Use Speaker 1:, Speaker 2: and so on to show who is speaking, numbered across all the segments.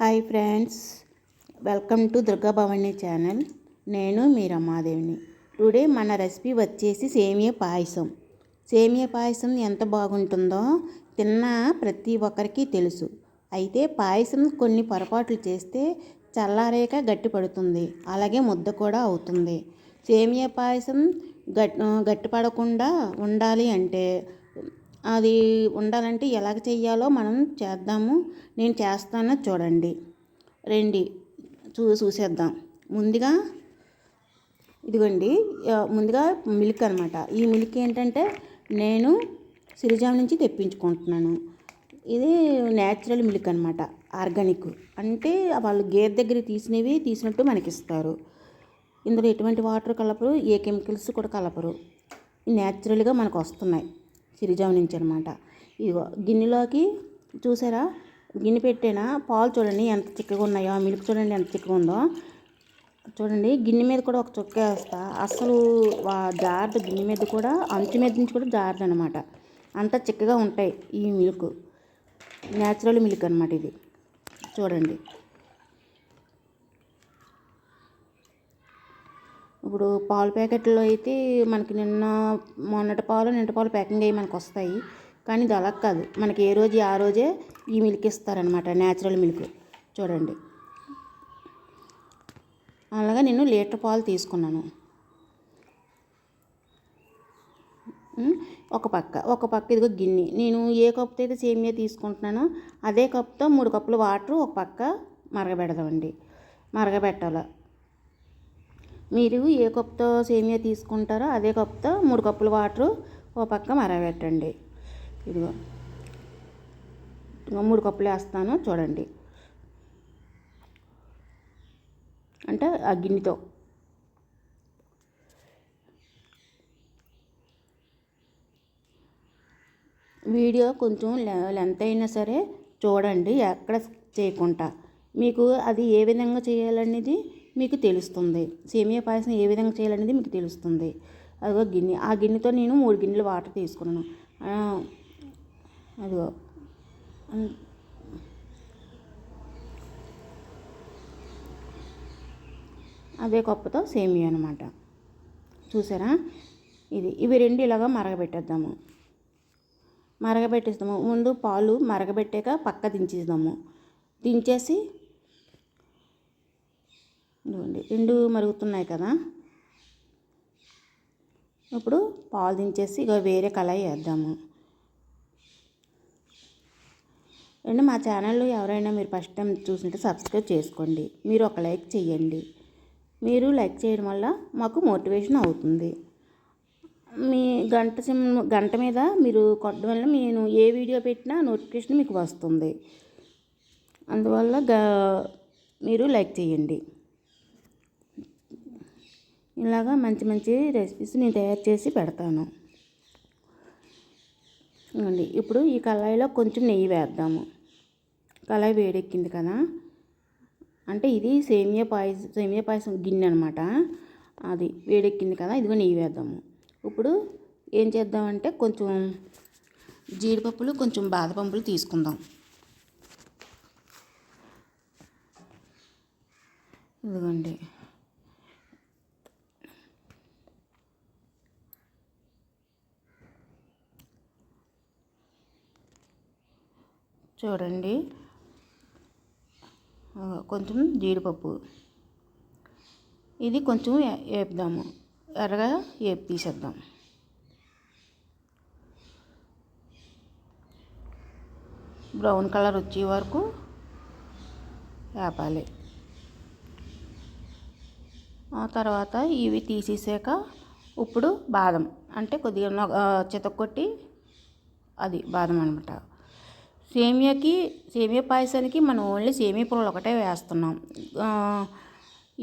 Speaker 1: Hi friends welcome to Durga Bhavani channel. నేను మీ రమాదేవిని. Today మన రెసిపీ వచ్చేసి సేమియా పాయసం. సేమియా పాయసం ఎంత బాగుంటుందో తిన్న ప్రతి ఒక్కరికి తెలుసు. అయితే పాయసం కొన్ని పొరపాట్లు చేస్తే చల్లారేక గట్టి పడుతుంది. అలాగే ముద్ద కూడా అవుతుంది. సేమియా పాయసం గట్ గట్టి పడకుండా ఉండాలి అంటే అది ఉండాలంటే ఎలాగ చేయాలో మనం చేద్దాము. నేను చేస్తాను చూడండి. రండి. చూ చూసేద్దాం. ముందుగా ఇదిగోండి. ముందుగా మిల్క్ అనమాట ఈ మిల్క్ ఏంటంటే నేను సిరిజాం నుంచి తెప్పించుకుంటున్నాను. ఇది న్యాచురల్ మిల్క్ అనమాట ఆర్గానిక్. అంటే వాళ్ళు గేర్ దగ్గర తీసినవి తీసినట్టు మనకి ఇస్తారు ఇందులో ఎటువంటి వాటర్ కలపరు ఏ కెమికల్స్ కూడా కలపరు. న్యాచురల్గా మనకు వస్తున్నాయి. సిరిజావు నుంచి అనమాట ఇదిగో గిన్నెలోకి చూసారా? గిన్నె పెట్టిన పాలు చూడండి ఎంత చిక్కగా ఉన్నాయో ఆ మిల్క్ చూడండి ఎంత చిక్కగా ఉందో. చూడండి గిన్నె మీద కూడా ఒక చుక్క వేస్తా. అసలు వా- జారదు గిన్నె మీద కూడా అంచు మీద నుంచి కూడా జారదు అనమాట అంత చిక్కగా ఉంటాయి ఈ మిల్క్. న్యాచురల్ మిల్క్ అనమాట ఇది. చూడండి. ఇప్పుడు పాల ప్యాకెట్లో అయితే మనకి నిన్న మొన్నటి పాలు నిన్నటి పాలు ప్యాకింగ్ అయ్యి మనకు వస్తాయి. కానీ ఇది అలా కాదు. మనకి ఏ రోజు ఆ రోజే ఈ మిల్క్ ఇస్తారనమాట న్యాచురల్ మిల్క్. చూడండి. అలాగా నేను లీటర్ పాలు తీసుకున్నాను. ఒక పక్క ఒక పక్క ఇదిగో గిన్నె. నేను ఏ కప్పుతో అయితే సేమియా తీసుకుంటున్నానో అదే కప్తో మూడు కప్పులు వాటర్ ఒక పక్క మరగబెడదామండి. మరగబెట్టాలి? మీరు ఏ కప్తో సేమియా తీసుకుంటారో అదే కప్తో మూడు కప్పులు వాటర్ ఓ పక్క మరగబెట్టండి. ఇదిగో మూడు కప్పులు వేస్తాను చూడండి. అంటే ఆ గిన్నెతో. వీడియో కొంచెం లె- లెంత్ అయినా సరే చూడండి ఎక్కడ చేయకుండా. మీకు అది ఏ విధంగా చేయాలనేది మీకు తెలుస్తుంది. సేమియా పాయసం ఏ విధంగా చేయాలనేది మీకు తెలుస్తుంది. అదిగో గిన్నె. ఆ గిన్నెతో నేను మూడు గిన్నెలు వాటర్ తీసుకున్నాను. అదిగో. అదే కప్పుతో సేమియా అనమాట చూసారా? ఇది. ఇవి రెండు ఇలాగా మరగబెట్టేద్దాము. మరగబెట్టేస్తాము. ముందు పాలు మరగబెట్టాక పక్క దించేద్దాము. దించేసి ఇదిగోండి రెండు మరుగుతున్నాయి కదా. ఇప్పుడు పాలు దించేసి ఇక వేరే కళాయి వేద్దాము. అండ్ మా ఛానల్లో ఎవరైనా మీరు ఫస్ట్ టైం చూసింటే సబ్స్క్రైబ్ చేసుకోండి. మీరు ఒక లైక్ చేయండి మీరు లైక్ చేయడం వల్ల మాకు మోటివేషన్ అవుతుంది. మీ గంట సిమ్ గంట మీద మీరు కొట్టడం వల్ల నేను ఏ వీడియో పెట్టినా నోటిఫికేషన్ మీకు వస్తుంది. అందువల్ల గ మీరు లైక్ చేయండి ఇలాగా మంచి మంచి రెసిపీస్ నేను తయారు చేసి పెడతాను. అండి ఇప్పుడు ఈ కళాయిలో కొంచెం నెయ్యి వేద్దాము. కళాయి వేడెక్కింది కదా. అంటే ఇది సేమియా పాయసం సేమియా పాయసం గిన్నె అనమాట అది వేడెక్కింది కదా ఇదిగో నెయ్యి వేద్దాము. ఇప్పుడు ఏం చేద్దామంటే కొంచెం జీడిపప్పులు కొంచెం బాదపప్పులు తీసుకుందాం. ఇదిగోండి. చూడండి. కొంచెం జీడిపప్పు. ఇది కొంచెం వేపుదాము ఎర్రగా వేపు తీసేద్దాం. బ్రౌన్ కలర్ వచ్చే వరకు వేపాలి ఆ తర్వాత ఇవి తీసేసాక ఇప్పుడు బాదం. అంటే కొద్దిగా చితక్కొట్టి అది బాదం అనమాట సేమియాకి సేమియా పాయసానికి మనం ఓన్లీ సేమియా పుల్లలు ఒకటే వేస్తున్నాం.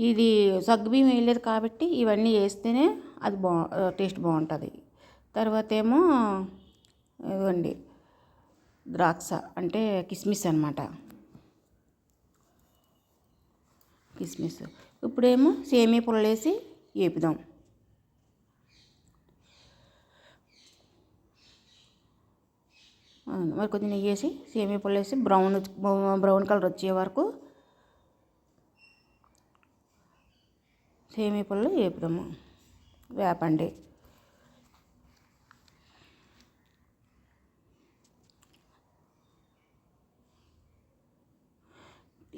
Speaker 1: ఇది సగ్గుబియ్యం వేయలేదు కాబట్టి ఇవన్నీ వేస్తేనే అది బా టేస్ట్ బాగుంటుంది. తర్వాత ఏమో ఇదిగోండి ద్రాక్ష అంటే కిస్మిస్ అనమాట కిస్మిస్. ఇప్పుడేమో సేమియా పుల్లలు వేసి వేపుదాం మరి కొద్దిగా నెయ్యి వేసి సేమియా పళ్ళు వేసి బ్రౌన్ బ్రౌన్ కలర్ వచ్చే వరకు సేమియా పళ్ళు వేపుదాము. వేపండి.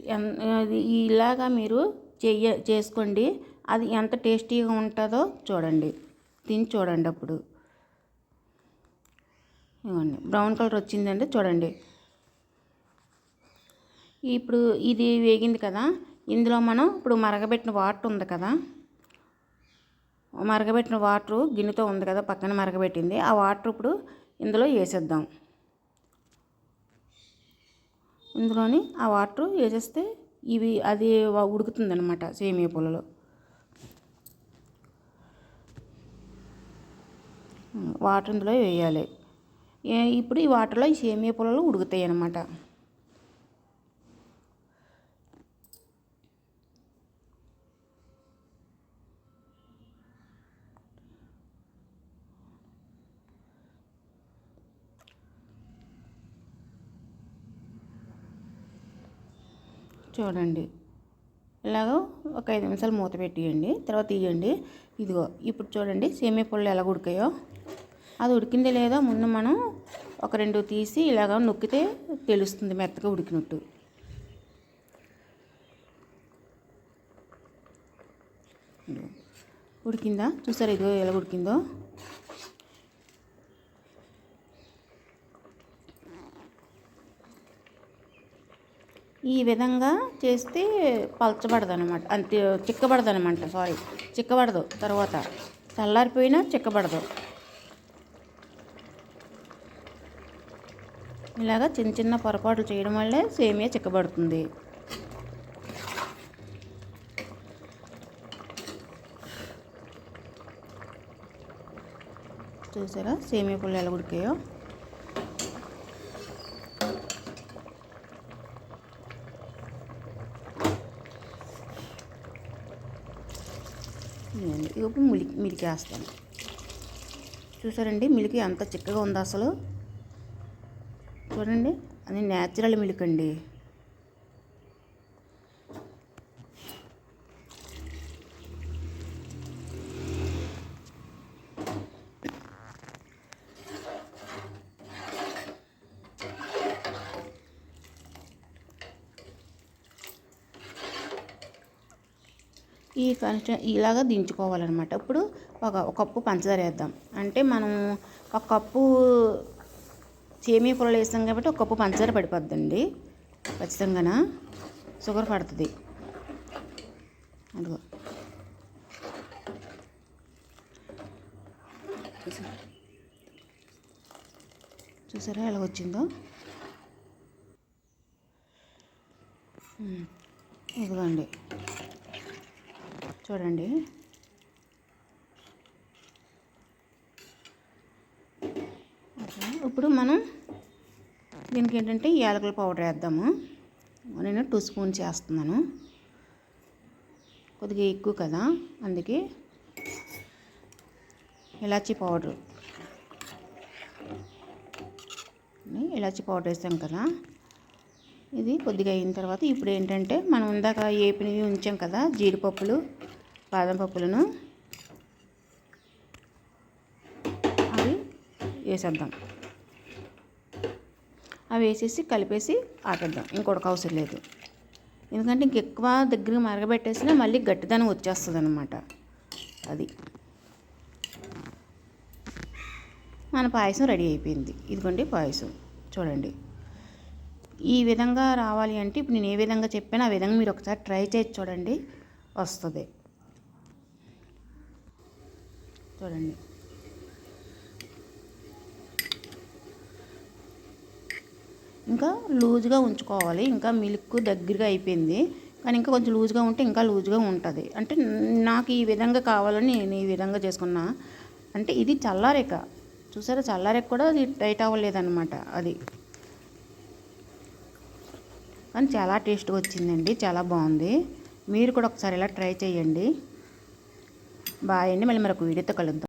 Speaker 1: ఎన్- అది ఇలాగా మీరు చెయ్య చేసుకోండి. అది ఎంత టేస్టీగా ఉంటుందో చూడండి. తిని చూడండి అప్పుడు. ఇవ్వండి. బ్రౌన్ కలర్ వచ్చిందంటే చూడండి. ఇప్పుడు ఇది వేగింది కదా ఇందులో మనం ఇప్పుడు మరగబెట్టిన వాటర్ ఉంది కదా మరగబెట్టిన వాటర్ గిన్నెతో ఉంది కదా పక్కన మరగబెట్టింది. ఆ వాటర్ ఇప్పుడు ఇందులో వేసేద్దాం. ఇందులోని ఆ వాటర్ వేసేస్తే ఇవి అది ఉడుకుతుందనమాట సేమియా పూలలో. వాటర్ ఇందులో వేయాలి. ఇప్పుడు ఈ వాటర్లో ఈ సేమియా పొలాలు ఉడుకుతాయి అన్నమాట. చూడండి. ఇలాగ ఒక ఐదు నిమిషాలు మూత పెట్టియండి. తర్వాత తీయండి. ఇదిగో ఇప్పుడు చూడండి సేమియా పుల్లలు ఎలా ఉడికాయో. అది ఉడికిందో లేదో ముందు మనం ఒక రెండు తీసి ఇలాగ నొక్కితే తెలుస్తుంది మెత్తగా ఉడికినట్టు. ఉడికిందా? చూసారు ఇదిగో ఎలా ఉడికిందో? ఈ విధంగా చేస్తే పలచబడదు అనమాట అంతే చిక్కబడదు అనమాట సారీ. చిక్కబడదు తర్వాత. చల్లారిపోయినా చిక్కబడదు. ఇలాగ చిన్న చిన్న పొరపాట్లు చేయడం వల్లే సేమియా చిక్కబడుతుంది. చూసారా? సేమియా పుల్ల ఎలా ఉడికాయో? ఇప్పుడు మిలికి మిలికేస్తాను. చూసారండి మిలికి ఎంత చిక్కగా ఉందో అసలు. చూడండి అది న్యాచురల్ మిల్క్ అండి. ఈ కన్స్ట ఇలాగా దించుకోవాలన్నమాట. ఇప్పుడు ఒక ఒక కప్పు పంచదార వేద్దాం. అంటే మనం ఒక కప్పు సేమియా పొలలు వేస్తాం కాబట్టి ఒక కప్పు పంచదార పడిపోద్దండి. ఖచ్చితంగానా? షుగర్ పడుతుంది. అదిగో. చూసారా? ఎలా వచ్చిందో? ఇదిగోండి. చూడండి. ఇప్పుడు మనం దీనికి ఏంటంటే యాలకుల పౌడర్ వేద్దాము. నేను టూ స్పూన్స్ వేస్తున్నాను కొద్దిగా ఎక్కువ కదా అందుకే ఇలాచీ పౌడర్. ఇలాచీ పౌడర్ వేసాం కదా. ఇది కొద్దిగా అయిన తర్వాత ఇప్పుడు ఏంటంటే మనం ఇందాక ఏపినవి ఉంచాం కదా జీడిపప్పులు బాదం పప్పులను. అవి వేసేద్దాం. అవి వేసేసి కలిపేసి ఆపేద్దాం. ఇంకొక అవసరం లేదు. ఎందుకంటే ఇంకెక్కువ దగ్గర మరగబెట్టేసినా మళ్ళీ గట్టిదనం వచ్చేస్తుంది అనమాట అది. మన పాయసం రెడీ అయిపోయింది. ఇదిగోండి పాయసం. చూడండి. ఈ విధంగా రావాలి అంటే ఇప్పుడు నేను ఏ విధంగా చెప్పానో ఆ విధంగా మీరు ఒకసారి ట్రై చేసి చూడండి. వస్తుంది. చూడండి. ఇంకా లూజ్గా ఉంచుకోవాలి. ఇంకా మిల్క్ దగ్గరగా అయిపోయింది. కానీ ఇంకా కొంచెం లూజ్గా ఉంటే ఇంకా లూజ్గా ఉంటుంది. అంటే నాకు ఈ విధంగా కావాలని నేను ఈ విధంగా చేసుకున్నా. అంటే ఇది చల్లారేక. చూసారా? చల్లారేక కూడా అది టైట్ అవ్వలేదన్నమాట అది. కానీ చాలా టేస్ట్గా వచ్చిందండి. చాలా బాగుంది. మీరు కూడా ఒకసారి ఇలా ట్రై చేయండి. బాయ్ అండి. మళ్ళీ మరొక వీడియోతో కలుద్దాం.